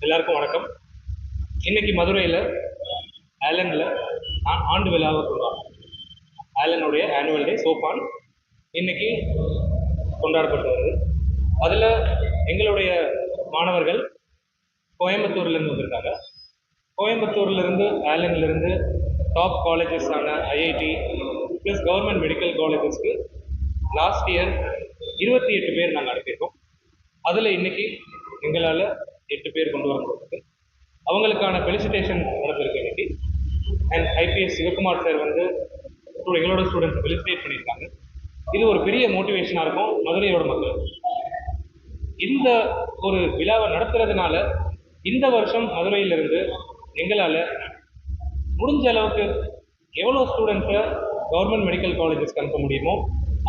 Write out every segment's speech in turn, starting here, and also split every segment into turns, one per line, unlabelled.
எல்லாருக்கும் வணக்கம். இன்னைக்கு மதுரையில் ஆலனில் ஆண்டு விழாவை கொண்டாடும் ஆலனுடைய ஆனுவல் டே சோப்பான் இன்னைக்கு கொண்டாடப்பட்டு வருது. அதில் எங்களுடைய மாணவர்கள் கோயம்புத்தூர்லேருந்து வந்திருக்காங்க. கோயம்புத்தூர்லேருந்து ஆலன்லேருந்து டாப் காலேஜஸான ஐஐடி ப்ளஸ் கவர்மெண்ட் மெடிக்கல் காலேஜஸ்க்கு லாஸ்ட் இயர் இருபத்தி எட்டு பேர் நாங்கள் அனுப்பியிருக்கோம். அதில் இன்னைக்கு எங்களால் எட்டு பேர் கொண்டு வர முடியாது. அவங்களுக்கான ஃபெலிசிட்டேஷன் நடந்திருக்கு இன்னைக்கு. அண்ட் ஐபிஎஸ் சிவகுமார் சார் வந்து எங்களோட ஸ்டூடெண்ட்ஸ் ஃபெலிசிட்டேட் பண்ணியிருக்காங்க. இது ஒரு பெரிய மோட்டிவேஷனாக இருக்கும் மதுரையோட மக்கள் இந்த ஒரு விழாவை நடத்துறதுனால இந்த வருஷம் மதுரையிலிருந்து எங்களால் முடிஞ்ச அளவுக்கு எவ்வளோ ஸ்டூடெண்ட்ஸை கவர்மெண்ட் மெடிக்கல் காலேஜஸ்க்கு அனுப்ப முடியுமோ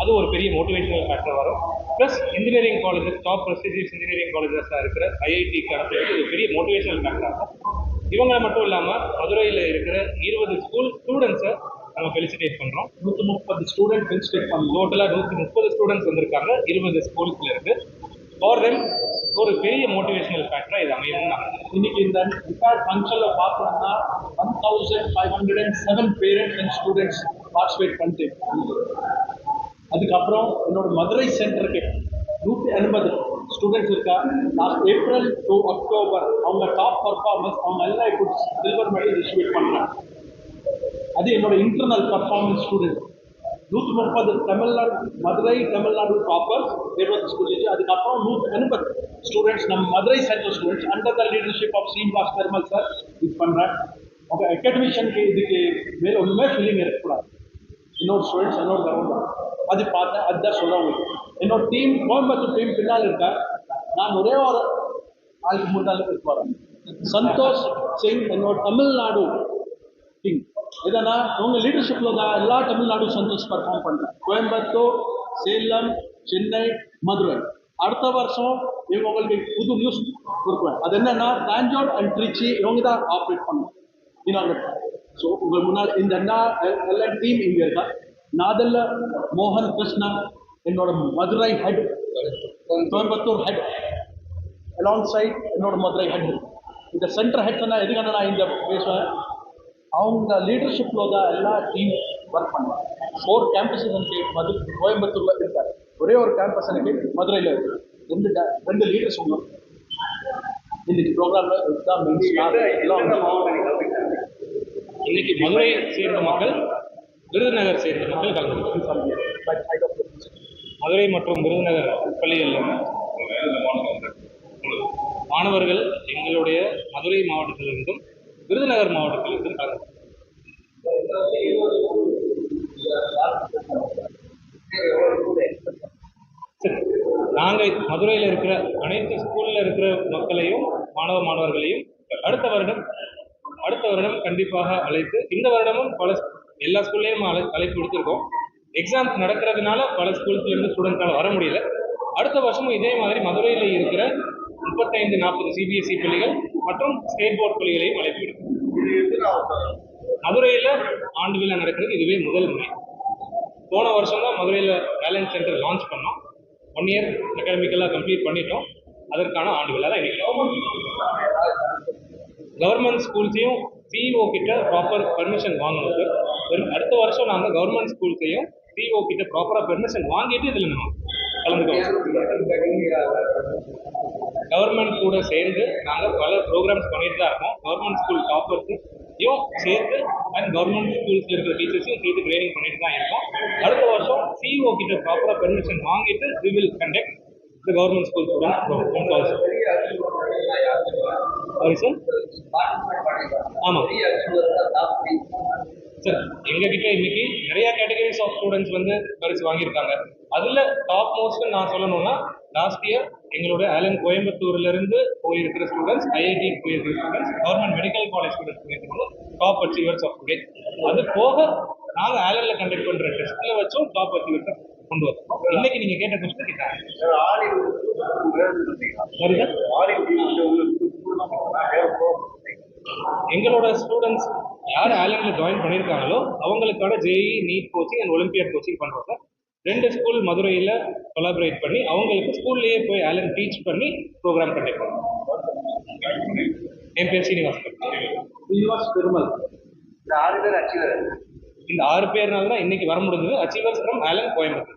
அது ஒரு பெரிய மோட்டிவேஷனல் ஃபேக்டர் வரும். Plus engineering colleges top prestigious engineering காலேஜஸாக இருக்கிற ஐஐடிக்கு அனுப்புறது இது பெரிய மோட்டிவேஷனல் ஃபேக்டர் ஆகும் இவங்களை மட்டும் இல்லாமல் மதுரையில் இருக்கிற இருபது ஸ்கூல் ஸ்டூடெண்ட்ஸை நம்ம ஃபெலிசிட்டேட் பண்ணுறோம்
நூற்றி முப்பது ஸ்டூடெண்ட் ஃபெலிசிட்டேட் பண்ணோம்
டோட்டலாக நூற்றி முப்பது ஸ்டூடெண்ட்ஸ் வந்திருக்காங்க இருபது ஸ்கூல்ஸ்ல இருந்து. ஃபார் தெம் ஒரு பெரிய மோட்டிவேஷனல் ஃபேக்டராக இது அமையணும்னு நான்
இன்னைக்கு இந்த ரிகார்ட் ஃபங்க்ஷனில் பார்த்தோம்னா one thousand five hundred and seven parents and students participate பண்ணிட்டு அதுக்கப்புறம் என்னோட மதுரை சென்டருக்கு நூற்றி எண்பது ஸ்டூடெண்ட்ஸ் இருக்கா? லாஸ்ட் ஏப்ரல் டு அக்டோபர் அவங்க டாப் பர்ஃபார்மன்ஸ் அவங்க எல்லாம் இப்போ சில்வர் மெடல் டிஸ்ட்ரிபியூட் பண்ணுறாங்க அது என்னோட இன்டர்னல் பர்ஃபார்மன்ஸ் ஸ்டூடெண்ட் நூற்றி முப்பது தமிழ்நாடு மதுரை தமிழ்நாடு ப்ராப்பர் இருபது ஸ்டூடெண்ட்ஸ் அதுக்கப்புறம் நூற்றி எண்பது ஸ்டூடெண்ட்ஸ் நம்ம Madurai central students under the leadership of Srinivas Perumal sir இது பண்ணுறேன் அவங்க அகாடமிஷனுக்கு இதுக்கு மேலே ஒன்றுமே ஃபீலிங் இருக்கக்கூடாது. இன்னொரு ஸ்டூடெண்ட்ஸ் என்னோட கவர்மெண்ட் அது பார்த்தேன் அதுதான் சொல்ல உங்களுக்கு. என்னோட டீம் கோயம்புத்தூர் டீம் பின்னால் இருக்கேன் நான் ஒரே ஒரு ஆளுக்கு முன்னாள் போகிறேன் சந்தோஷ் சிங் என்னோட தமிழ்நாடு டீம் என்னன்னா உங்கள் லீடர்ஷிப்பில் தான் எல்லா தமிழ்நாடும் சந்தோஷ் பர்ஃபார்ம் பண்ணுறேன் கோயம்புத்தூர் சேலம் சென்னை மதுரை. அடுத்த வருஷம் இவங்க உங்களுக்கு புது நியூஸ் கொடுக்குவேன் அது என்னென்னா தஞ்சாவூர் அண்ட் திருச்சி இவங்க தான் ஆப்ரேட் பண்ணணும் இனாகிரேட் ஸோ உங்கள் முன்னால் இந்த அண்ணா எல்லா டீம் இங்கே இருக்கா? நாதல்ல மோகன் கிருஷ்ணா என்னோட Madurai head Coimbatore head alongside என்னோட மதுரை ஹெட் இந்த சென்டர் ஹெட் நான் எதுக்கான நான் இந்த பேசுவேன்? அவங்க லீடர்ஷிப்ல தான் எல்லா டீம் ஒர்க் பண்ணுவாங்க. ஃபோர் கேம்பஸஸ் எனக்கு மது கோயம்புத்தூர்ல இருக்காரு. ஒரே ஒரு கேம்பஸ் எனக்கு மதுரையில் இருக்கு. ரெண்டு ரெண்டு லீடர்ஸ் உங்க இன்னைக்கு ப்ரோக்ராம்ல இதுதான்
இன்னைக்கு மதுரை சேர்ந்த மக்கள் விருதுநகர் சேர்ந்த மக்கள்
know.
மதுரை மற்றும் விருதுநகர் பள்ளிகளில் மாணவர்கள் எங்களுடைய மதுரை மாவட்டத்திலிருந்தும் விருதுநகர் மாவட்டத்திலிருந்தும் கலந்து நாங்கள் மதுரையில் இருக்கிற அனைத்து ஸ்கூலில் இருக்கிற மக்களையும் மாணவ மாணவர்களையும் அடுத்த வருடம் அடுத்த வருடம் கண்டிப்பாக அழைத்து இந்த வருடமும் பல எல்லா ஸ்கூல்லையும் அழை அழைப்பு கொடுத்துருக்கோம் எக்ஸாம் நடக்கிறதுனால பல ஸ்கூல்ஸ்லேருந்து ஸ்டூடெண்ட்ஸால் வர முடியல. அடுத்த வருஷமும் இதே மாதிரி மதுரையில் இருக்கிற முப்பத்தைந்து நாற்பது சிபிஎஸ்இ பள்ளிகள் மற்றும் ஸ்டேட் போர்ட் பள்ளிகளையும் அழைப்பு மதுரையில் ஆண்டு விழா நடக்கிறது இதுவே முதல் முறை. போன வருஷம் தான் மதுரையில் வேலன்ஸ் சென்டர் லான்ச் பண்ணோம். ஒன் இயர் அகாடமிக்கெல்லாம் கம்ப்ளீட் பண்ணிட்டோம். அதற்கான ஆண்டு விழா தான் இன்னைக்கு. கவர்மெண்ட் ஸ்கூல்ஸையும் சிஇஓ கிட்ட ப்ராப்பர் பெர்மிஷன் வாங்கணும் சார் அடுத்த வருஷம் நாங்கள் கவர்மெண்ட் ஸ்கூல்ஸையும் சிஇஓ கிட்ட ப்ராப்பராக பெர்மிஷன் வாங்கிட்டு இதில் நம்ம கலந்துக்கோங்க. கவர்மெண்ட் கூட சேர்ந்து நாங்கள் பல ப்ரோக்ராம்ஸ் பண்ணிட்டு தான் இருக்கோம். கவர்மெண்ட் ஸ்கூல் டாப்பர்ஸையும் சேர்த்து அண்ட் கவர்மெண்ட் ஸ்கூல்ஸில் இருக்கிற டீச்சர்ஸையும் சேர்த்து ட்ரைனிங் பண்ணிட்டு தான் இருக்கோம். அடுத்த வருஷம் சிஇஓ கிட்ட ப்ராப்பராக பெர்மிஷன் வாங்கிட்டு we will conduct the government school student sorry sir ஆமாம் சார் எங்ககிட்ட இன்னைக்கு நிறைய கேட்டகரிஸ் ஆஃப் ஸ்டூடெண்ட்ஸ் வந்து பரிசு வாங்கியிருக்காங்க. அதில் டாப் மோஸ்ட் நான் சொல்லணும்னா லாஸ்ட் இயர் எங்களுடைய ஆலன் கோயம்புத்தூர்ல இருந்து போயிருக்கிற ஸ்டூடெண்ட்ஸ் ஐஐடி போயிருக்கிற students government medical college students top achievers of today அது போக நாங்கள் ஆலன்ல கண்டக்ட் பண்ற டெஸ்ட்ல வச்சும் டாப் அச்சீவர்ஸை கொண்டு வரோம் இன்னைக்கு நீங்க கேட்ட கொஸ்டின் கேட்டாங்க எங்களோட ஸ்டூடெண்ட்ஸ் யார் ஆலன்ல ஜாயின் பண்ணியிருக்காங்களோ அவங்களுக்கான JEE NEET coaching and olympiad coaching பண்ணுறோம் சார் ரெண்டு ஸ்கூல் மதுரையில் கொலாபரேட் பண்ணி அவங்களுக்கு ஸ்கூல்லேயே போய் ஆலன் டீச் பண்ணி ப்ரோக்ராம் கண்டக்ட் என் பேர் சீனிவாசன்.
ஸ்ரீனிவாஸ் பெருமல்.
இந்த ஆறு பேர் அச்சீவர்
இந்த ஆறு பேர்னால தான் இன்னைக்கு வர முடிஞ்சது. Achievers from Allen Coimbatore.